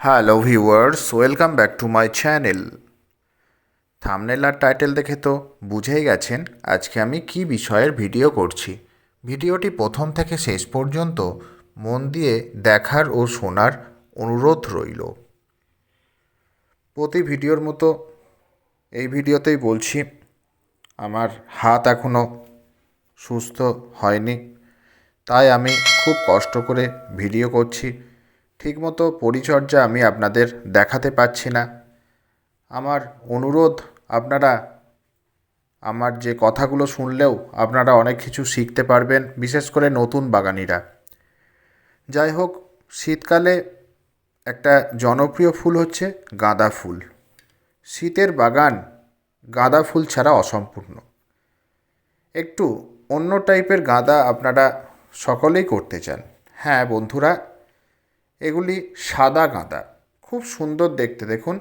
Hello viewers welcome back to my channel thumbnail R title দেখে তো বুঝেই গেছেন আজকে আমি কি বিষয়ের ভিডিও করছি। ভিডিওটি প্রথম থেকে শেষ পর্যন্ত মন দিয়ে দেখার ও শোনার অনুরোধ রইল। প্রতি ভিডিওর মতো এই ভিডিওতেই বলছি, আমার হাত এখনও সুস্থ হয়নি, তাই আমি খুব কষ্ট করে ভিডিও করছি। ঠিকমতো পরিচর্যা আমি আপনাদের দেখাতে পাচ্ছি না। আমার অনুরোধ, আপনারা আমার যে কথাগুলো শুনলেও আপনারা অনেক কিছু শিখতে পারবেন, বিশেষ করে নতুন বাগানিরা। যাই হোক, শীতকালে একটা জনপ্রিয় ফুল হচ্ছে গাঁদা ফুল। শীতের বাগান গাঁদা ফুল ছাড়া অসম্পূর্ণ। একটু অন্য টাইপের গাঁদা আপনারা সকলেই করতে চান। হ্যাঁ বন্ধুরা এগুলি সাদা গাঁদা। খুব সুন্দর দেখতে, দেখুন।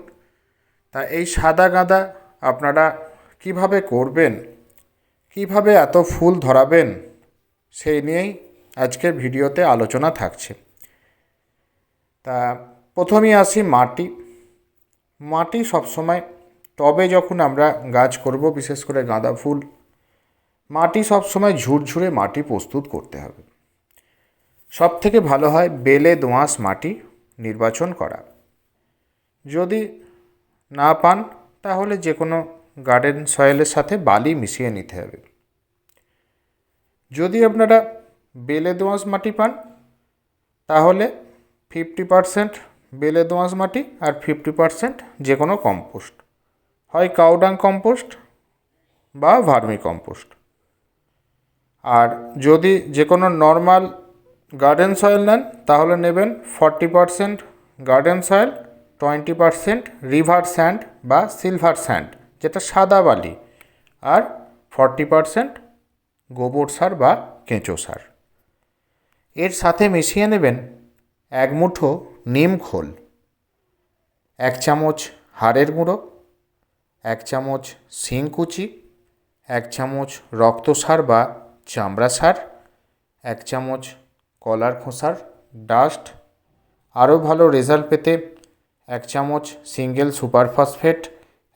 তা এই সাদা গাঁদা আপনারা কীভাবে করবেন? কীভাবে এত ফুল ধরাবেন? সেই নিয়েই আজকের ভিডিওতে আলোচনা থাকছে। তা প্রথমেই আসি মাটি। মাটি সবসময় টবে যখন আমরা গাছ করব, বিশেষ করে গাঁদা ফুল, মাটি সবসময় ঝুরঝুরে মাটি প্রস্তুত করতে হবে। সব থেকে ভালো হয় বেলে দোঁয়াশ মাটি নির্বাচন করা। যদি না পান, তাহলে যে কোনো গার্ডেন সয়েলের সাথে বালি মিশিয়ে নিতে হবে। যদি আপনারা বেলে দোঁয়াশ মাটি পান, তাহলে ফিফটি পারসেন্ট বেলে দোঁয়াশ মাটি আর ফিফটি পারসেন্ট যে কোনো কম্পোস্ট, হয় কাউডাং কম্পোস্ট বা ভার্মি কম্পোস্ট। আর যদি যে কোনো নর্মাল গার্ডেন সয়েল নেন, তাহলে নেবেন forty percent garden soil, twenty percent river sand বা সিলভার স্যান্ড, যেটা সাদা বালি, আর ফর্টি পারসেন্ট গোবর সার বা কেঁচো সার। এর সাথে মিশিয়ে নেবেন এক মুঠো নিম খোল, এক চামচ হাড়ের গুঁড়ো, এক চামচ শিংকুচি এক চামচ রক্ত সার বা চামড়া সার, এক চামচ কলার খোসার ডাস্ট। আরও ভালো রেজাল্ট পেতে এক চামচ সিঙ্গেল সুপার ফসফেট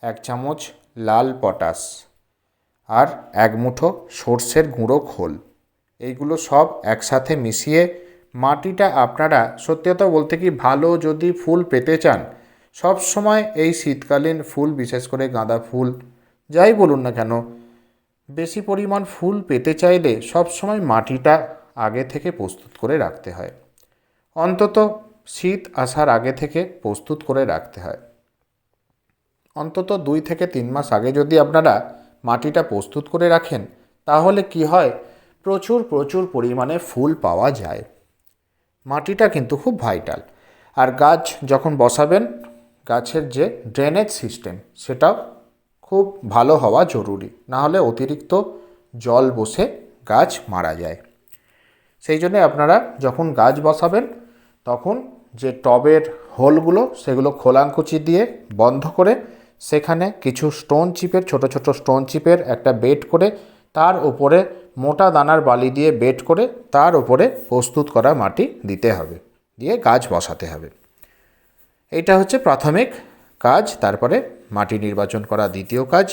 এক চামচ লাল পটাশ আর এক মুঠো সর্ষের গুঁড়ো খোল। এইগুলো সব একসাথে মিশিয়ে মাটিটা আপনারা সত্যি কথা বলতে কি ভালো যদি ফুল পেতে চান, সব সময় এই শীতকালীন ফুল, বিশেষ করে গাঁদা ফুল, যাই বলুন না কেন, বেশি পরিমাণ ফুল পেতে চাইলে সব সময় মাটিটা আগে থেকে প্রস্তুত করে রাখতে হয়। অন্তত শীত আসার আগে থেকে প্রস্তুত করে রাখতে হয়। অন্তত দুই থেকে তিন মাস আগে যদি আপনারা মাটিটা প্রস্তুত করে রাখেন, তাহলে কি হয়? প্রচুর প্রচুর পরিমাণে ফুল পাওয়া যায়। মাটিটা কিন্তু খুব ভাইটাল। আর গাছ যখন বসাবেন, গাছের যে ড্রেনেজ সিস্টেম, সেটাও খুব ভালো হওয়া জরুরি। না হলে অতিরিক্ত জল বসে গাছ মারা যায়। সেই জন্যে আপনারা যখন গাছ বসাবেন, তখন যে টবের হোলগুলো, সেগুলো খোলাঙ্কুচি দিয়ে বন্ধ করে সেখানে কিছু স্টোন চিপের, ছোট ছোট স্টোন চিপের একটা বেড করে তার উপরে মোটা দানার বালি দিয়ে বেড করে তার উপরে প্রস্তুত করা মাটি দিতে হবে, দিয়ে গাছ বসাতে হবে। এটা হচ্ছে প্রাথমিক কাজ, তারপরে মাটি নির্বাচন করা দ্বিতীয় কাজ।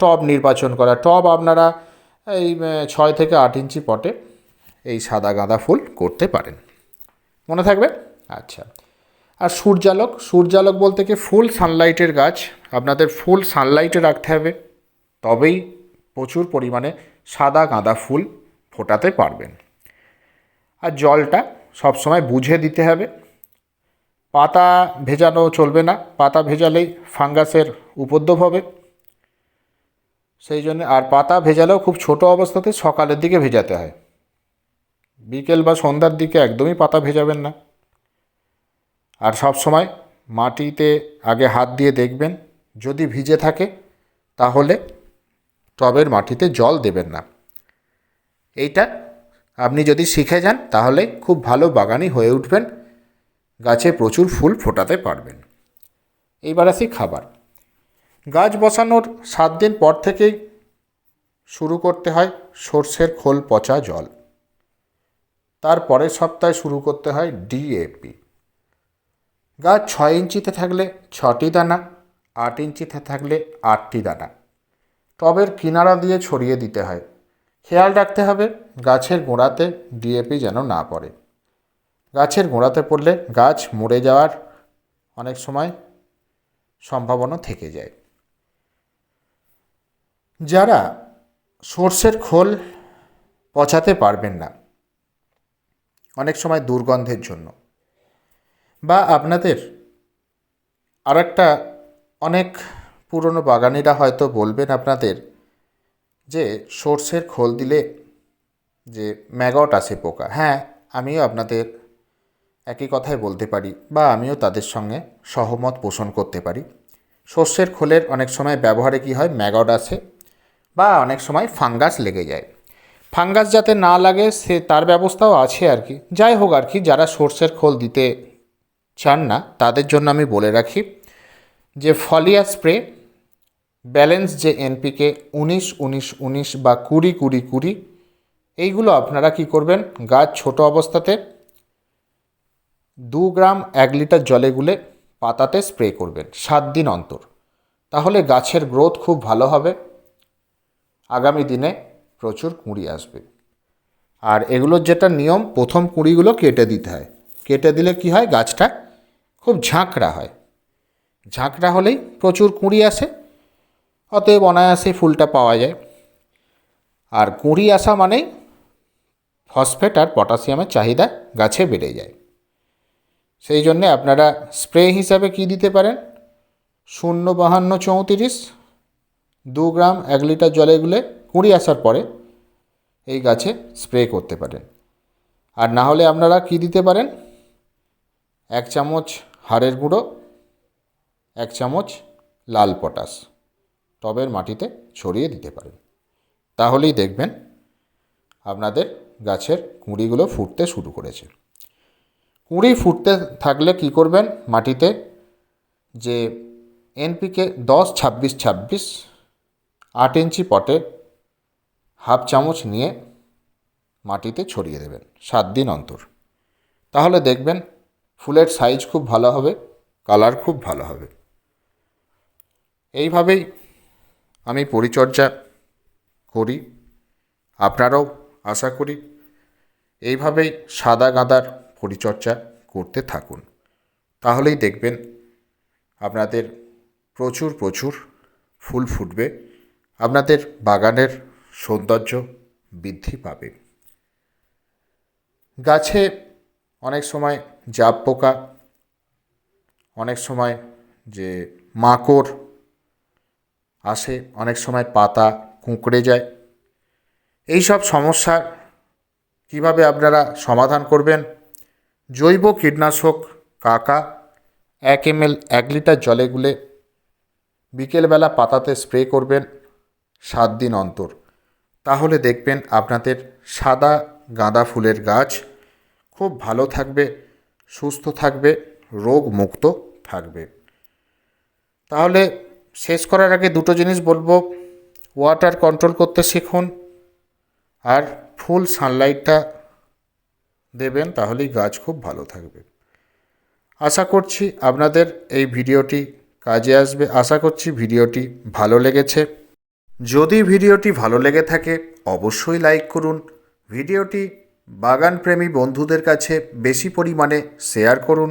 টব নির্বাচন করা, টব আপনারা এই ছয় থেকে আট ইঞ্চি পটে এই সাদা গাঁদা ফুল করতে পারেন। মনে থাকবে? আচ্ছা। আর সূর্যালোক সূর্যালোক বলতে কি ফুল সানলাইটের গাছ? আপনাদের ফুল সানলাইটে রাখতে হবে। তবেই প্রচুর পরিমাণে সাদা গাঁদা ফুল ফোটাতে পারবেন। আর জলটা সবসময় বুঝে দিতে হবে। পাতা ভেজানো চলবে না। পাতা ভেজালেই ফাঙ্গাসের উপদ্রব হবে। সেই জন্য, আর পাতা ভেজালেও খুব ছোট অবস্থাতে সকালের দিকে ভেজাতে হয়। বিকেল বা সন্ধ্যার দিকে একদমই পাতা ভেজাবেন না। আর সব সময় মাটিতে আগে হাত দিয়ে দেখবেন, যদি ভিজে থাকে তাহলে টবের মাটিতে জল দেবেন না। এইটা আপনি যদি শিখে যান তাহলে খুব ভালো বাগানি হয়ে উঠবেন, গাছে প্রচুর ফুল ফোটাতে পারবেন। এইবার আসি খাবার। গাছ বসানোর সাত দিন পর থেকেই শুরু করতে হয় সর্ষের খোল পচা জল। তার পরের সপ্তাহে শুরু করতে হয় ডিএপি গাছ ছয় ইঞ্চিতে থাকলে ছটি দানা, আট ইঞ্চিতে থাকলে আটটি দানা। টবের কিনারা দিয়ে ছড়িয়ে দিতে হয়। খেয়াল রাখতে হবে গাছের গোড়াতে ডিএপি যেন না পড়ে। গাছের গোড়াতে পড়লে গাছ মরে যাওয়ার অনেক সময় সম্ভাবনা থেকে যায়। যারা সর্ষের খোল পচাতে পারবেন না অনেক সময় দুর্গন্ধের জন্য। বা আপনাদের আর একটা অনেক পুরনো বাগানিরা হয়তো বলবেন আপনাদের যে সর্ষের খোল দিলে যে ম্যাগট আসে পোকা। হ্যাঁ আমিও আপনাদের একই কথাই বলতে পারি বা আমিও তাদের সঙ্গে সহমত পোষণ করতে পারি। সর্ষের খোলের অনেক সময় ব্যবহারে কী হয়? ম্যাগট আসে বা অনেক সময় ফাঙ্গাস লেগে যায়। ফাঙ্গাস যাতে না লাগে, সে তার ব্যবস্থাও আছে আর কি। যাই হোক আর কি, যারা সর্ষের খোল দিতে চান না, তাদের জন্য আমি বলে রাখি যে ফলিয়া স্প্রে, ব্যালেন্স যে এনপিকে উনিশ উনিশ উনিশ বা কুড়ি কুড়ি কুড়ি, এইগুলো আপনারা কি করবেন? গাছ ছোট অবস্থাতে দু গ্রাম এক লিটার জলে গুলে পাতাতে স্প্রে করবেন সাত দিন অন্তর। তাহলে গাছের গ্রোথ খুব ভালো হবে। আগামী দিনে প্রচুর কুঁড়ি আসবে। আর এগুলোর যেটা নিয়ম, প্রথম কুঁড়িগুলো কেটে দিতে হয়। কেটে দিলে কি হয়? গাছটা খুব ঝাঁকড়া হয়। ঝাঁকড়া হলেই প্রচুর কুঁড়ি আসে। অতএব অনায়াসে ফুলটা পাওয়া যায়। আর কুঁড়ি আসা মানেই ফসফেট আর পটাশিয়ামের চাহিদা গাছে বেড়ে যায়। সেই জন্যে আপনারা স্প্রে হিসাবে কি দিতে পারেন? শূন্য বাহান্ন চৌত্রিশ, দু গ্রাম এক লিটার জলে গুলে কুঁড়ি আসার পরে এই গাছে স্প্রে করতে পারেন। আর না হলে আপনারা কি দিতে পারেন? এক চামচ হাড়ের গুঁড়ো, এক চামচ লাল পটাশ। টবের মাটিতে ছড়িয়ে দিতে পারেন। তাহলেই দেখবেন আপনাদের গাছের কুঁড়িগুলো ফুটতে শুরু করেছে। কুঁড়ি ফুটতে থাকলে কি করবেন? মাটিতে যে এনপিকে দশ, ছাব্বিশ ছাব্বিশ, আট ইঞ্চি পটে হাফ চামচ নিয়ে মাটিতে ছড়িয়ে দেবেন সাত দিন অন্তর। তাহলে দেখবেন ফুলের সাইজ খুব ভালো হবে কালার খুব ভালো হবে। এইভাবেই আমি পরিচর্যা করি। আপনারাও আশা করি এইভাবেই সাদা গাঁদার পরিচর্যা করতে থাকুন। তাহলেই দেখবেন আপনাদের প্রচুর প্রচুর ফুল ফুটবে। আপনাদের বাগানের সৌন্দর্য বৃদ্ধি পাবে। গাছে অনেক সময় জাব পোকা, অনেক সময় যে মাকড় আসে, অনেক সময় পাতা কুঁকড়ে যায়। এই সব সমস্যার কীভাবে আপনারা সমাধান করবেন? জৈব কীটনাশক কাকা এক এমএল, এক লিটার জলে গুলে বিকেলবেলা পাতাতে স্প্রে করবেন সাত দিন অন্তর। তাহলে দেখবেন আপনাদের সাদা গাঁদা ফুলের গাছ খুব ভালো থাকবে, সুস্থ থাকবে রোগ মুক্ত থাকবে। তাহলে শেষ করার আগে দুটো জিনিস বলব। ওয়াটার কন্ট্রোল করতে শিখুন আর ফুল সানলাইটটা দেবেন তাহলেই গাছ খুব ভালো থাকবে। আশা করছি আপনাদের এই ভিডিওটি কাজে আসবে। আশা করছি ভিডিওটি ভালো লেগেছে। যদি ভিডিওটি ভালো লেগে থাকে, অবশ্যই লাইক করুন। ভিডিওটি বাগানপ্রেমী বন্ধুদের কাছে বেশি পরিমাণে শেয়ার করুন।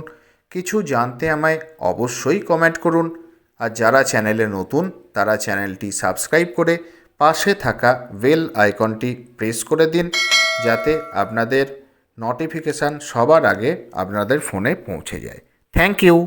কিছু জানতে আমায় অবশ্যই কমেন্ট করুন। আর যারা চ্যানেলে নতুন, তারা চ্যানেলটি সাবস্ক্রাইব করে পাশে থাকা বেল আইকনটি প্রেস করে দিন, যাতে আপনাদের নোটিফিকেশান সবার আগে আপনাদের ফোনে পৌঁছে যায়। Thank you